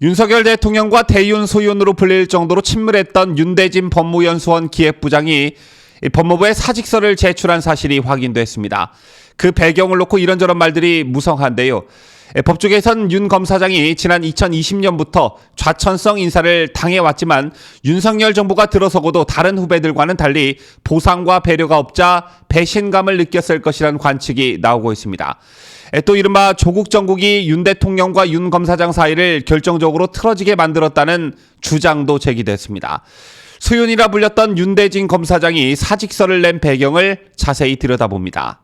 윤석열 대통령과 대윤 소윤으로 불릴 정도로 친밀했던 윤대진 법무연수원 기획부장이 이 법무부에 사직서를 제출한 사실이 확인됐습니다. 그 배경을 놓고 이런저런 말들이 무성한데요. 예, 법조계에선 윤 검사장이 지난 2020년부터 좌천성 인사를 당해왔지만 윤석열 정부가 들어서고도 다른 후배들과는 달리 보상과 배려가 없자 배신감을 느꼈을 것이라는 관측이 나오고 있습니다. 에, 또 이른바 조국 정국이 윤 대통령과 윤 검사장 사이를 결정적으로 틀어지게 만들었다는 주장도 제기됐습니다. 소윤이라 불렸던 윤대진 검사장이 사직서를 낸 배경을 자세히 들여다봅니다.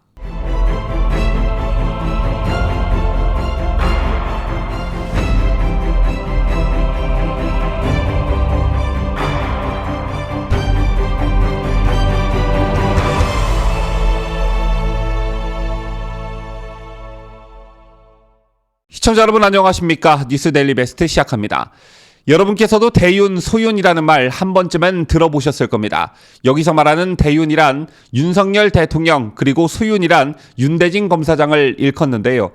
시청자 여러분 안녕하십니까? 뉴스 데일리 베스트 시작합니다. 여러분께서도 대윤, 소윤이라는 말 한 번쯤은 들어보셨을 겁니다. 여기서 말하는 대윤이란 윤석열 대통령 그리고 소윤이란 윤대진 검사장을 일컫는데요.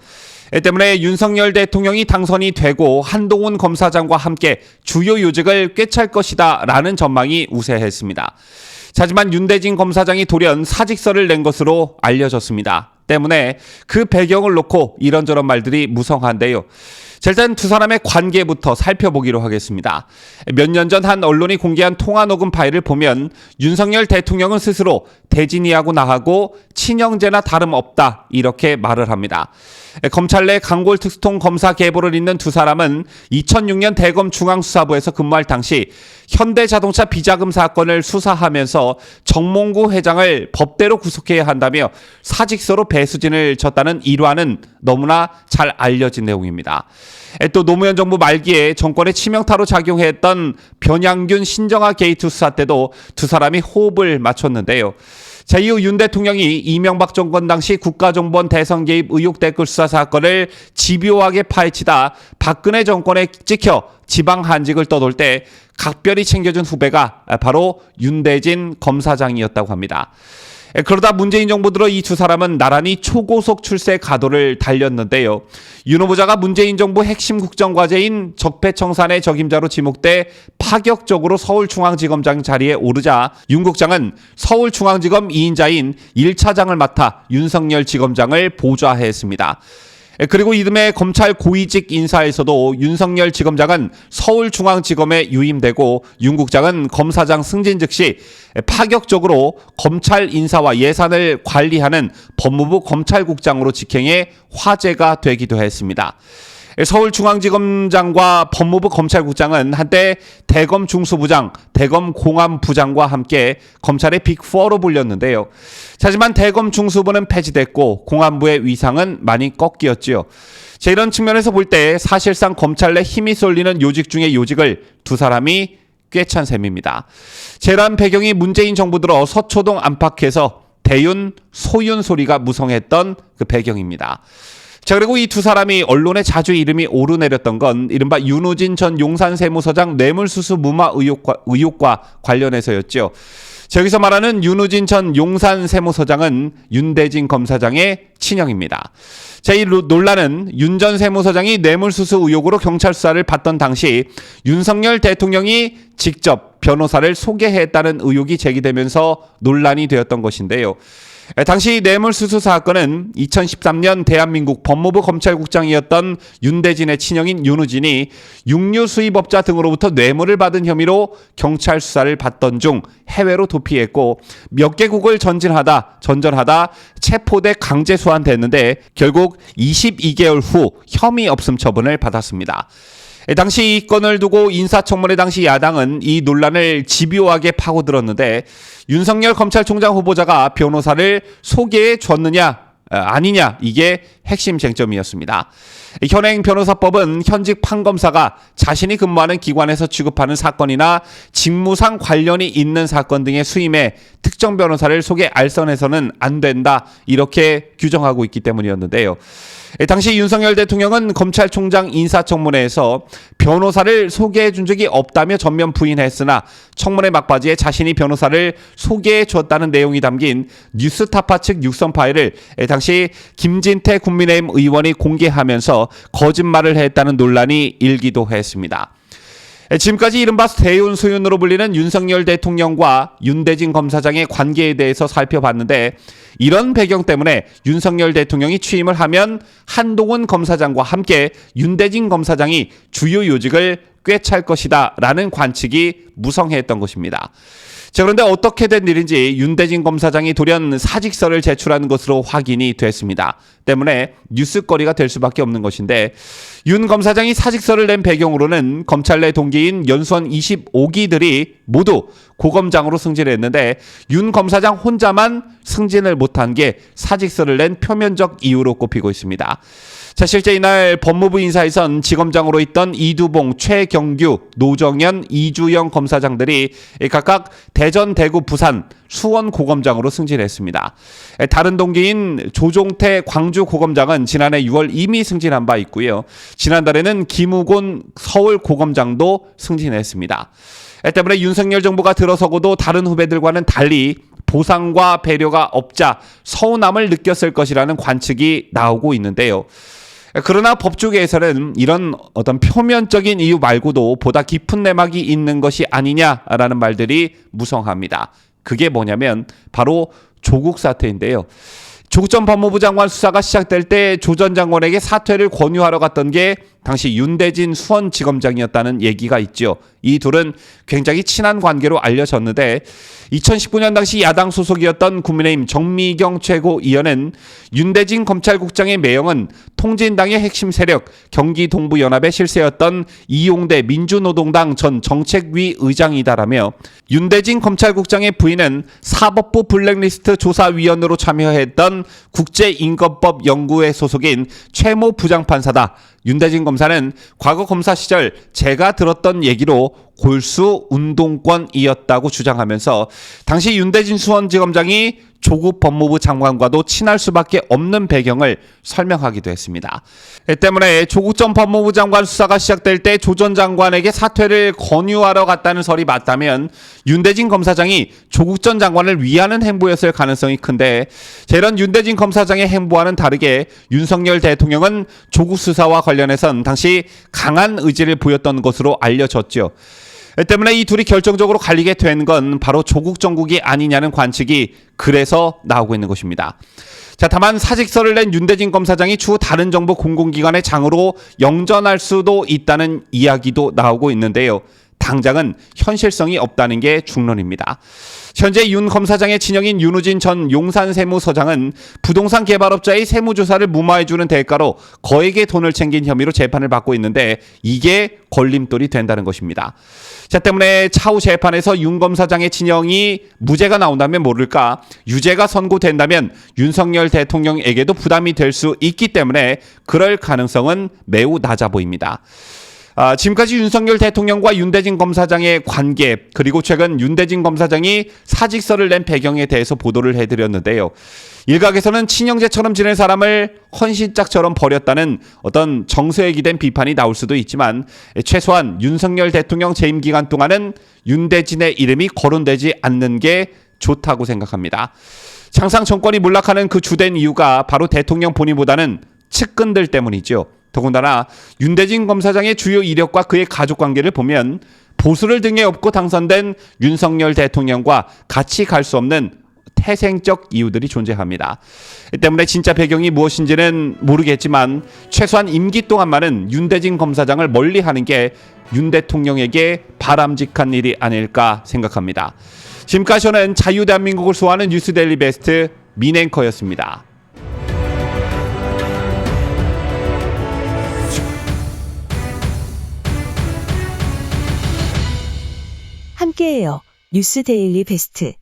에 때문에 윤석열 대통령이 당선이 되고 한동훈 검사장과 함께 주요 요직을 꿰찰 것이다 라는 전망이 우세했습니다. 하지만 윤대진 검사장이 돌연 사직서를 낸 것으로 알려졌습니다. 때문에 그 배경을 놓고 이런저런 말들이 무성한데요. 자, 일단 두 사람의 관계부터 살펴보기로 하겠습니다. 몇 년 전 한 언론이 공개한 통화 녹음 파일을 보면 윤석열 대통령은 스스로 대진이하고 나하고 친형제나 다름없다 이렇게 말을 합니다. 검찰 내 강골 특수통 검사 계보를 잇는 두 사람은 2006년 대검 중앙수사부에서 근무할 당시 현대자동차 비자금 사건을 수사하면서 정몽구 회장을 법대로 구속해야 한다며 사직서로 배수진을 쳤다는 일화는 너무나 잘 알려진 내용입니다. 또 노무현 정부 말기에 정권의 치명타로 작용했던 변양균 신정아 게이트 수사 때도 두 사람이 호흡을 맞췄는데요. 자, 이후 윤 대통령이 이명박 정권 당시 국가정보원 대선 개입 의혹 댓글 수사 사건을 집요하게 파헤치다 박근혜 정권에 찍혀 지방 한직을 떠돌 때 각별히 챙겨준 후배가 바로 윤대진 검사장이었다고 합니다. 에, 그러다 문재인 정부 들어 이 두 사람은 나란히 초고속 출세 가도를 달렸는데요. 윤 후보자가 문재인 정부 핵심 국정과제인 적폐청산의 적임자로 지목돼 파격적으로 서울중앙지검장 자리에 오르자 윤 국장은 서울중앙지검 2인자인 1차장을 맡아 윤석열 지검장을 보좌했습니다. 예, 그리고 이듬해 검찰 고위직 인사에서도 윤석열 지검장은 서울중앙지검에 유임되고 윤 국장은 검사장 승진 즉시 파격적으로 검찰 인사와 예산을 관리하는 법무부 검찰국장으로 직행해 화제가 되기도 했습니다. 서울중앙지검장과 법무부 검찰국장은 한때 대검 중수부장, 대검 공안부장과 함께 검찰의 빅4로 불렸는데요. 하지만 대검 중수부는 폐지됐고 공안부의 위상은 많이 꺾였지요. 자, 이런 측면에서 볼 때 사실상 검찰 내 힘이 쏠리는 요직 중의 요직을 두 사람이 꿰찬 셈입니다. 재란 배경이 문재인 정부 들어 서초동 안팎에서 대윤, 소윤 소리가 무성했던 그 배경입니다. 자 그리고 이 두 사람이 언론에 자주 이름이 오르내렸던 건 이른바 윤우진 전 용산세무서장 뇌물수수 무마 의혹과, 의혹과 관련해서였죠. 자, 여기서 말하는 윤우진 전 용산 세무서장은 윤대진 검사장의 친형입니다. 자, 이 논란은 윤 전 세무서장이 뇌물수수 의혹으로 경찰 수사를 받던 당시 윤석열 대통령이 직접 변호사를 소개했다는 의혹이 제기되면서 논란이 되었던 것인데요. 당시 뇌물수수 사건은 2013년 대한민국 법무부 검찰국장이었던 윤대진의 친형인 윤우진이 육류 수입업자 등으로부터 뇌물을 받은 혐의로 경찰 수사를 받던 중 해외로 도피했고 몇 개국을 전진하다 전전하다 체포돼 강제 소환됐는데 결국 22개월 후 혐의 없음 처분을 받았습니다. 당시 이 건을 두고 인사청문회 당시 야당은 이 논란을 집요하게 파고들었는데 윤석열 검찰총장 후보자가 변호사를 소개해 줬느냐 아니냐 이게 핵심 쟁점이었습니다. 현행 변호사법은 현직 판검사가 자신이 근무하는 기관에서 취급하는 사건이나 직무상 관련이 있는 사건 등의 수임에 특정 변호사를 소개 알선해서는 안 된다 이렇게 규정하고 있기 때문이었는데요. 예, 당시 윤석열 대통령은 검찰총장 인사청문회에서 변호사를 소개해 준 적이 없다며 전면 부인했으나 청문회 막바지에 자신이 변호사를 소개해 줬다는 내용이 담긴 뉴스타파 측 육성 파일을 예, 당시 김진태 국민의힘 의원이 공개하면서 거짓말을 했다는 논란이 일기도 했습니다. 예, 지금까지 이른바 대윤 소윤으로 불리는 윤석열 대통령과 윤대진 검사장의 관계에 대해서 살펴봤는데 이런 배경 때문에 윤석열 대통령이 취임을 하면 한동훈 검사장과 함께 윤대진 검사장이 주요 요직을 꿰찰 것이다 라는 관측이 무성했던 것입니다. 자, 그런데 어떻게 된 일인지 윤대진 검사장이 돌연 사직서를 제출한 것으로 확인이 됐습니다. 때문에 뉴스거리가 될 수밖에 없는 것인데 윤 검사장이 사직서를 낸 배경으로는 검찰 내 동기인 연수원 25기들이 모두 고검장으로 승진했는데 윤 검사장 혼자만 승진을 못한 게 사직서를 낸 표면적 이유로 꼽히고 있습니다. 자, 실제 이날 법무부 인사에선 지검장으로 있던 이두봉, 최경규, 노정현, 이주영 검사장들이 각각 대전, 대구, 부산, 수원 고검장으로 승진했습니다. 다른 동기인 조종태 광주 고검장은 지난해 6월 이미 승진한 바 있고요. 지난달에는 김우곤 서울 고검장도 승진했습니다. 때문에 윤석열 정부가 들어서고도 다른 후배들과는 달리 보상과 배려가 없자 서운함을 느꼈을 것이라는 관측이 나오고 있는데요. 그러나 법조계에서는 이런 어떤 표면적인 이유 말고도 보다 깊은 내막이 있는 것이 아니냐라는 말들이 무성합니다. 그게 뭐냐면 바로 조국 사태인데요. 조국 전 법무부 장관 수사가 시작될 때 조 전 장관에게 사퇴를 권유하러 갔던 게 당시 윤대진 수원지검장이었다는 얘기가 있죠. 이 둘은 굉장히 친한 관계로 알려졌는데 2019년 당시 야당 소속이었던 국민의힘 정미경 최고위원은 윤대진 검찰국장의 매형은 통진당의 핵심 세력 경기 동부연합의 실세였던 이용대 민주노동당 전 정책위 의장이다라며 윤대진 검찰국장의 부인은 사법부 블랙리스트 조사위원으로 참여했던 국제인권법 연구회 소속인 최모 부장판사다. 윤대진 검사는 과거 검사 시절 제가 들었던 얘기로 골수 운동권이었다고 주장하면서 당시 윤대진 수원지검장이 조국 법무부 장관과도 친할 수밖에 없는 배경을 설명하기도 했습니다. 이 때문에 조국 전 법무부 장관 수사가 시작될 때 조 전 장관에게 사퇴를 권유하러 갔다는 설이 맞다면 윤대진 검사장이 조국 전 장관을 위하는 행보였을 가능성이 큰데 이런 윤대진 검사장의 행보와는 다르게 윤석열 대통령은 조국 수사와 관련해선 당시 강한 의지를 보였던 것으로 알려졌죠. 때문에 이 둘이 결정적으로 갈리게 된 건 바로 조국 정국이 아니냐는 관측이 그래서 나오고 있는 것입니다. 자, 다만 사직서를 낸 윤대진 검사장이 추후 다른 정부 공공기관의 장으로 영전할 수도 있다는 이야기도 나오고 있는데요. 당장은 현실성이 없다는 게 중론입니다. 현재 윤 검사장의 친형인 윤우진 전 용산 세무서장은 부동산 개발업자의 세무조사를 무마해주는 대가로 거액의 돈을 챙긴 혐의로 재판을 받고 있는데 이게 걸림돌이 된다는 것입니다. 자 때문에 차후 재판에서 윤 검사장의 친형이 무죄가 나온다면 모를까 유죄가 선고된다면 윤석열 대통령에게도 부담이 될 수 있기 때문에 그럴 가능성은 매우 낮아 보입니다. 아, 지금까지 윤석열 대통령과 윤대진 검사장의 관계 그리고 최근 윤대진 검사장이 사직서를 낸 배경에 대해서 보도를 해드렸는데요. 일각에서는 친형제처럼 지낸 사람을 헌신짝처럼 버렸다는 어떤 정서에 기댄 비판이 나올 수도 있지만 최소한 윤석열 대통령 재임 기간 동안은 윤대진의 이름이 거론되지 않는 게 좋다고 생각합니다. 창상 정권이 몰락하는 그 주된 이유가 바로 대통령 본인보다는 측근들 때문이죠. 더군다나 윤대진 검사장의 주요 이력과 그의 가족 관계를 보면 보수를 등에 업고 당선된 윤석열 대통령과 같이 갈 수 없는 태생적 이유들이 존재합니다. 이 때문에 진짜 배경이 무엇인지는 모르겠지만 최소한 임기 동안만은 윤대진 검사장을 멀리하는 게 윤 대통령에게 바람직한 일이 아닐까 생각합니다. 지금까지 저는 자유대한민국을 소화하는 뉴스데일리 베스트 민앵커였습니다. 함께해요. 뉴스 데일리 베스트.